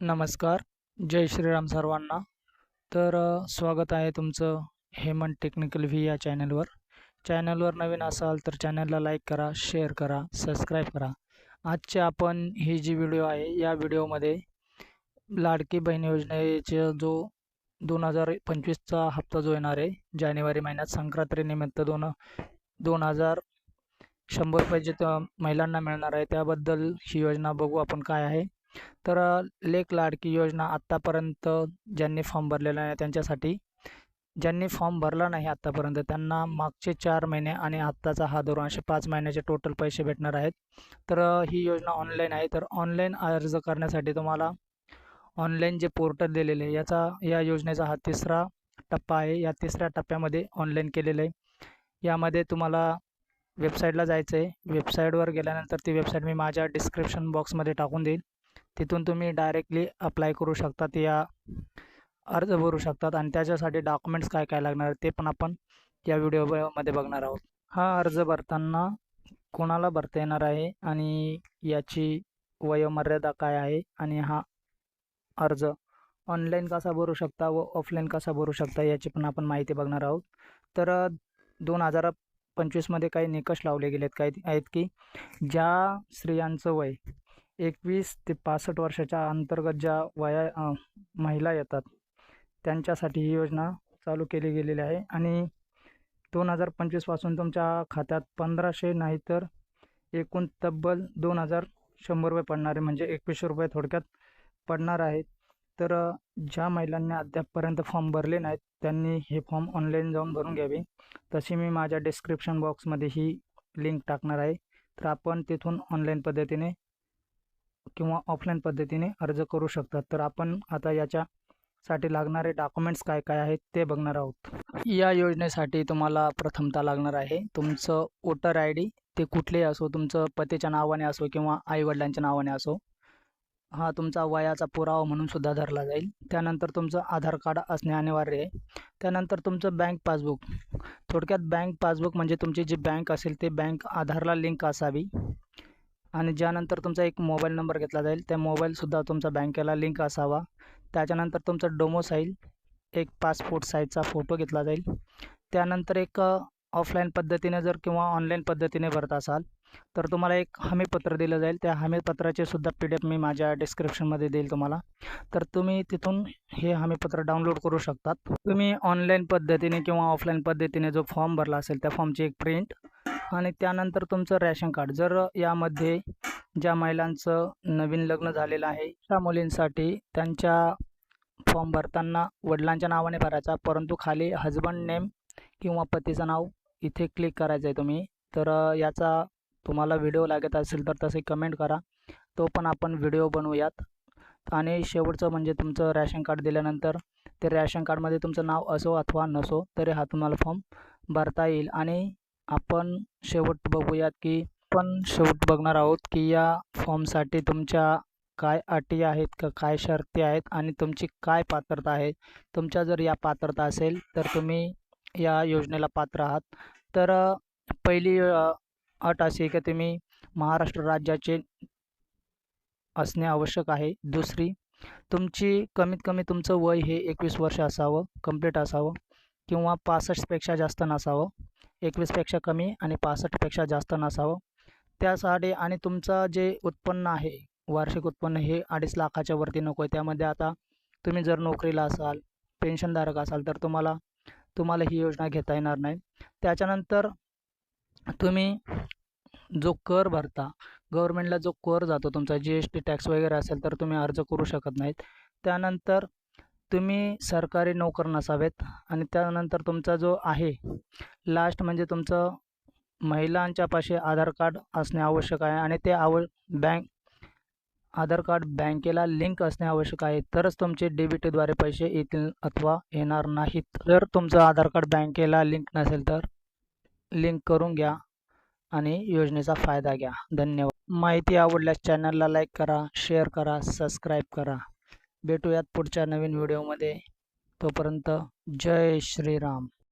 नमस्कार. जय श्रीराम सर्वांना. तर स्वागत आहे तुमचं हेमंत टेक्निकल व्ही या चॅनलवर. चॅनलवर नवीन असाल तर चॅनलला लाईक करा शेअर करा सबस्क्राईब करा. आजचे आपण ही जी व्हिडिओ आहे या व्हिडिओमध्ये लाडकी बहीण योजनेचा जो दोन हजार पंचवीसचा हप्ता जो येणार आहे जानेवारी महिन्यात संक्रांतीनिमित्त दोन दोन हजार शंभर रुपये जे महिलांना मिळणार आहे त्याबद्दल ही योजना बघू आपण काय आहे. तर लेक लाडकी योजना आत्तापर्यंत ज्यांनी फॉर्म भरलेला आहे त्यांच्यासाठी ज्यांनी फॉर्म भरला नाही आत्तापर्यंत त्यांना मागचे चार महिने आणि आत्ताचा हा धोरण असे पाच महिन्याचे टोटल पैसे भेटणार आहेत. तर ही योजना ऑनलाईन आहे. तर ऑनलाईन अर्ज करण्यासाठी तुम्हाला ऑनलाईन जे पोर्टल दिलेले आहे याचा या योजनेचा हा तिसरा टप्पा आहे. या तिसऱ्या टप्प्यामध्ये ऑनलाईन केलेलं आहे. यामध्ये तुम्हाला वेबसाईटला जायचं आहे. वेबसाईटवर गेल्यानंतर ती वेबसाईट मी माझ्या डिस्क्रिप्शन बॉक्समध्ये टाकून देईल. तिथून तुम्ही डायरेक्टली अप्लाय करू शकतात या अर्ज भरू शकतात आणि त्याच्यासाठी डॉक्युमेंट्स काय काय लागणार ते पण आपण या व्हिडिओमध्ये बघणार आहोत. हा अर्ज भरताना कोणाला भरता येणार आहे आणि याची वयोमर्यादा काय आहे आणि हा अर्ज ऑनलाईन कसा भरू शकता व ऑफलाईन कसा भरू शकता याची पण आपण माहिती बघणार आहोत. तर दोन हजार पंचवीसमध्ये काही निकष लावले गेलेत काही आहेत की ज्या स्त्रियांचं वय एकवीस ते पासष्ट वर्षाच्या अंतर्गत ज्या वया महिला येतात त्यांच्यासाठी ही योजना चालू केली गेलेली आहे. आणि दोन हजार पंचवीसपासून तुमच्या खात्यात पंधराशे नाही तर एकूण तब्बल दोन हजार शंभर रुपये पडणारे म्हणजे एकवीसशे रुपये थोडक्यात पडणार आहेत. तर ज्या महिलांनी अद्यापपर्यंत फॉर्म भरले नाहीत त्यांनी हे फॉर्म ऑनलाईन जाऊन भरून घ्यावे. तशी मी माझ्या डिस्क्रिप्शन बॉक्समध्ये ही लिंक टाकणार आहे. तर आपण तिथून ऑनलाईन पद्धतीने किंवा ऑफलाईन पद्धतीने अर्ज करू शकतात. तर आपण आता याच्यासाठी लागणारे डॉक्युमेंट्स काय काय आहेत ते बघणार आहोत. या योजनेसाठी तुम्हाला प्रथमता लागणार आहे तुमचं वोटर आय डी ते कुठलेही असो तुमचं पतीच्या नावाने असो किंवा आईवडिलांच्या नावाने असो हा तुमचा वयाचा पुरावा म्हणून सुद्धा धरला जाईल. त्यानंतर तुमचं आधार कार्ड असणे अनिवार्य आहे. त्यानंतर तुमचं बँक पासबुक थोडक्यात बँक पासबुक म्हणजे तुमची जी बँक असेल ते बँक आधारला लिंक असावी. आणि ज्यानंतर तुमचा एक मोबाईल नंबर घेतला जाईल त्या मोबाईलसुद्धा तुमचा बँकेला लिंक असावा. त्याच्यानंतर तुमचं डोमोसाईल एक पासपोर्ट साईजचा फोटो घेतला जाईल. त्यानंतर एक ऑफलाईन पद्धतीने जर किंवा ऑनलाईन पद्धतीने भरत असाल तर तुम्हाला एक हमीपत्र दिलं जाईल. त्या हमीपत्राचे सुद्धा पी डी एफ मी माझ्या डिस्क्रिप्शनमध्ये देईल तुम्हाला. तर तुम्ही तिथून हे हमीपत्र डाउनलोड करू शकतात. तुम्ही ऑनलाईन पद्धतीने किंवा ऑफलाईन पद्धतीने जो फॉर्म भरला असेल त्या फॉर्मची एक प्रिंट आणि त्यानंतर तुमचं रॅशन कार्ड जर यामध्ये ज्या महिलांचं नवीन लग्न झालेलं आहे त्या मुलींसाठी त्यांच्या फॉर्म भरताना वडिलांच्या नावाने भरायचा परंतु खाली हजबंड नेम किंवा पतीचं नाव इथे क्लिक करायचं आहे तुम्ही तर याचा तुम्हाला व्हिडिओ लागत असेल तर तसे कमेंट करा. तो पण आपण व्हिडिओ बनवूयात. आणि शेवटचं म्हणजे तुमचं रॅशन कार्ड दिल्यानंतर ते रॅशन कार्डमध्ये तुमचं नाव असो अथवा नसो तरी हा तुम्हाला फॉर्म भरता येईल. आणि आपण शेवट बघूयात की आपण शेवट बघणार आहोत की या फॉर्मसाठी तुमच्या काय अटी आहेत का काय शर्ती आहेत आणि तुमची काय पात्रता आहे. तुमच्या जर या पात्रता असेल तर तुम्ही या योजनेला पात्र आहात. तर पहिली अट अशी की तुम्ही महाराष्ट्र राज्याचे असणे आवश्यक आहे. दुसरी तुमची कमीत कमी तुमचं वय हे एकवीस वर्ष असावं कंप्लीट असावं. किंवा पासष्टपेक्षा जास्त नसावं एकवीसपेक्षा कमी आणि पासष्टपेक्षा जास्त नसावं. त्यासाठी आणि तुमचं जे उत्पन्न आहे वार्षिक उत्पन्न हे अडीच लाखाच्या वरती नको आहे. त्यामध्ये आता तुम्ही जर नोकरीला असाल पेन्शनधारक असाल तर तुम्हाला तुम्हाला ही योजना घेता येणार नाही. त्याच्यानंतर तुम्ही जो कर भरता गव्हर्मेंटला जो कर जातो तुमचा जी एस टी टॅक्स वगैरे असेल तर तुम्ही अर्ज करू शकत नाहीत. त्यानंतर तुम्ही सरकारी नोकर नसावेत आणि त्यानंतर तुमचा जो आहे लास्ट म्हणजे तुमचं महिलांच्यापाशी आधार कार्ड असणे आवश्यक आहे आणि ते आव बँक आधार कार्ड बँकेला लिंक असणे आवश्यक आहे. तरच तुमचे डेबिटद्वारे पैसे येतील अथवा येणार नाहीत. जर तुमचं आधार कार्ड बँकेला लिंक नसेल तर लिंक करून घ्या आणि योजनेचा फायदा घ्या. धन्यवाद. माहिती आवडल्यास चॅनलला लाईक करा शेअर करा सबस्क्राईब करा. भेटूयात पुढच्या नवीन व्हिडिओमध्ये. तोपर्यंत जय श्रीराम.